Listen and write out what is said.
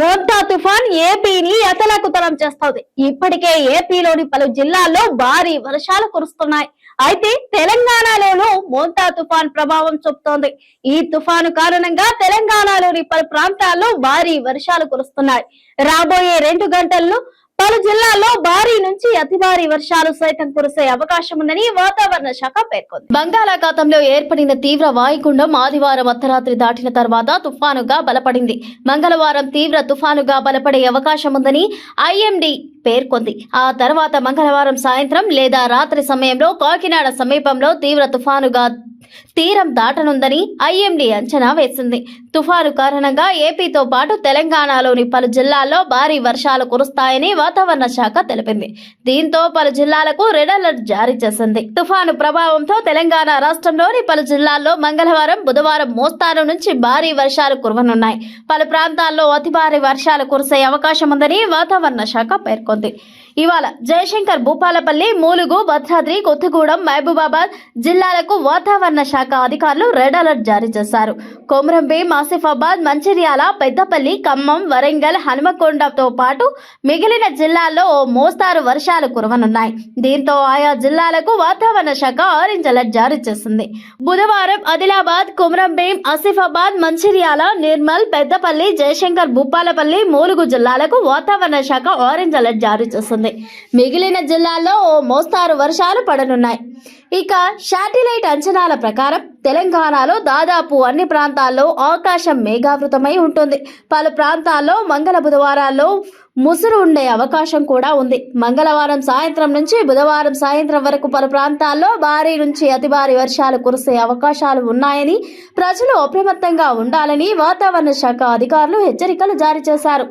మోర్తా తుఫాన్ ఏపీని అతలాకుతలం చేస్తోంది. ఇప్పటికే ఏపీలోని పలు జిల్లాల్లో భారీ వర్షాలు కురుస్తున్నాయి. అయితే తెలంగాణలోనూ మోంతా తుఫాన్ ప్రభావం చూపుతోంది. ఈ తుఫాను కారణంగా తెలంగాణలోని పలు ప్రాంతాల్లో భారీ వర్షాలు కురుస్తున్నాయి. రాబోయే రెండు గంటల్లో పలు జిల్లాల్లో భారీ నుంచి అతి భారీ వర్షాలు సైతం కురిసే అవకాశం ఉందని వాతావరణ శాఖ పేర్కొంది. బంగాళాఖాతంలో ఏర్పడిన తీవ్ర వాయుగుండం ఆదివారం అర్ధరాత్రి దాటిన తర్వాత తుఫానుగా బలపడింది. మంగళవారం తీవ్ర తుఫానుగా బలపడే అవకాశం ఉందని ఐఎండీ పేర్కొంది. ఆ తర్వాత మంగళవారం సాయంత్రం లేదా రాత్రి సమయంలో కాకినాడ సమీపంలో తీవ్ర తుఫానుగా తీరం దాటనుందని ఐఎండీ అంచనా వేసింది. తుఫాను కారణంగా ఏపీతో పాటు తెలంగాణలోని పలు జిల్లాల్లో భారీ వర్షాలు కురుస్తాయని వాతావరణ శాఖ తెలిపింది. దీంతో పలు జిల్లాలకు రెడ్ అలర్ట్ జారీ చేసింది. తుఫాను ప్రభావంతో తెలంగాణ రాష్ట్రంలోని పలు జిల్లాల్లో మంగళవారం బుధవారం మోస్తారు నుంచి భారీ వర్షాలు కురవనున్నాయి. పలు ప్రాంతాల్లో అతి భారీ వర్షాలు కురిసే అవకాశం ఉందని వాతావరణ శాఖ పేర్కొంది conte. ఇవాళ జయశంకర్ భూపాలపల్లి మూలుగు భద్రాద్రి కొత్తగూడెం మహబూబాబాద్ జిల్లాలకు వాతావరణ శాఖ అధికారులు రెడ్ అలర్ట్ జారీ చేశారు. కొమరంభీం ఆసిఫాబాద్ మంచిర్యాల పెద్దపల్లి ఖమ్మం వరంగల్ హనుమకొండతో పాటు మిగిలిన జిల్లాల్లో ఓ మోస్తారు వర్షాలు కురవనున్నాయి. దీంతో ఆయా జిల్లాలకు వాతావరణ శాఖ ఆరెంజ్ అలర్ట్ జారీ చేసింది. బుధవారం ఆదిలాబాద్ కుమరంభీం ఆసిఫాబాద్ మంచిర్యాల నిర్మల్ పెద్దపల్లి జయశంకర్ భూపాలపల్లి మూలుగు జిల్లాలకు వాతావరణ శాఖ ఆరెంజ్ అలర్ట్ జారీ చేసింది. మిగిలిన జిల్లాల్లో ఓ మోస్తారు వర్షాలు పడనున్నాయి. ఇక శాటిలైట్ అంచనాల ప్రకారం తెలంగాణలో దాదాపు అన్ని ప్రాంతాల్లో ఆకాశం మేఘావృతమై ఉంటుంది. పలు ప్రాంతాల్లో మంగళ బుధవారాల్లో ముసురు ఉండే అవకాశం కూడా ఉంది. మంగళవారం సాయంత్రం నుంచి బుధవారం సాయంత్రం వరకు పలు ప్రాంతాల్లో భారీ నుంచి అతి భారీ వర్షాలు కురిసే అవకాశాలు ఉన్నాయని ప్రజలు అప్రమత్తంగా ఉండాలని వాతావరణ శాఖ అధికారులు హెచ్చరికలు జారీ చేశారు.